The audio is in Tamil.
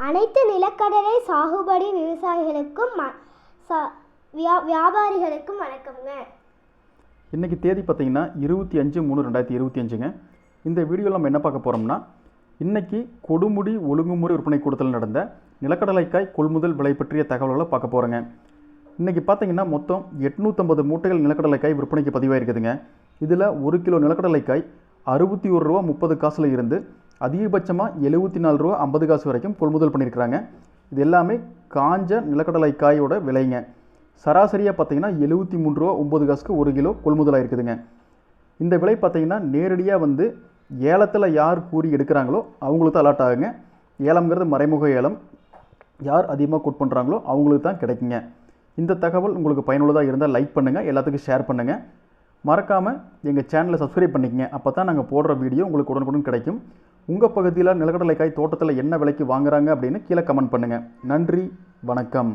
அனைத்து நிலக்கடலை சாகுபடி விவசாயிகளுக்கும் வியா- வியாபாரிகளுக்கும் வணக்கம்ங்க. இன்றைக்கி தேதி பார்த்தீங்கன்னா இருபத்தி அஞ்சு மூணு ரெண்டாயிரத்தி இருபத்தி அஞ்சுங்க. இந்த வீடியோவில் நம்ம என்ன பார்க்க போகிறோம்னா இன்றைக்கி கொடுமுடி ஒழுங்குமுறை விற்பனை கூடத்தில் நடந்த நிலக்கடலைக்காய் கொள்முதல் விலை பற்றிய தகவல்களை பார்க்க போகிறோங்க இன்றைக்கி பார்த்தீங்கன்னா மொத்தம் எட்நூற்றம்பது மூட்டைகள் நிலக்கடலைக்காய் விற்பனைக்கு பதிவாயிருக்குதுங்க. இதில் ஒரு கிலோ நிலக்கடலைக்காய் அறுபத்தி ஒரு ரூபா முப்பது காசில் இருந்து அதிகபட்சமாக எழுபத்தி நாலு ரூபா ஐம்பது காசு வரைக்கும் கொள்முதல் பண்ணியிருக்கிறாங்க. இது எல்லாமே காஞ்ச நிலக்கடலை காயோட விலைங்க. சராசரியாக பார்த்தீங்கன்னா எழுபத்தி மூணு ரூபா ஒம்பது காசுக்கு ஒரு கிலோ கொள்முதலாக இருக்குதுங்க இந்த விலை பார்த்தீங்கன்னா நேரடியாக வந்து ஏலத்தில் யார் கூறி எடுக்கிறாங்களோ அவங்களுக்கு தான் அலாட் ஆகுங்க. ஏலம்ங்கிறது மறைமுக ஏலம். யார் அதிகமாக கோட் பண்ணுறாங்களோ அவங்களுக்கு தான் கிடைக்குங்க. இந்த தகவல் உங்களுக்கு பயனுள்ளதாக இருந்தால் லைக் பண்ணுங்கள் எல்லாத்துக்கும் ஷேர் பண்ணுங்கள் மறக்காமல் எங்கள் சேனலை சப்ஸ்கிரைப் பண்ணிக்கங்க. அப்போ தான் நாங்கள் போடுற வீடியோ உங்களுக்கு உடனுக்குடன் கிடைக்கும். உங்கள் பகுதியில் நிலக்கடலைக்காய் தோட்டத்தில் என்ன விலைக்கு வாங்குறாங்க அப்படின்னு கீழே கமெண்ட் பண்ணுங்கள் நன்றி வணக்கம்.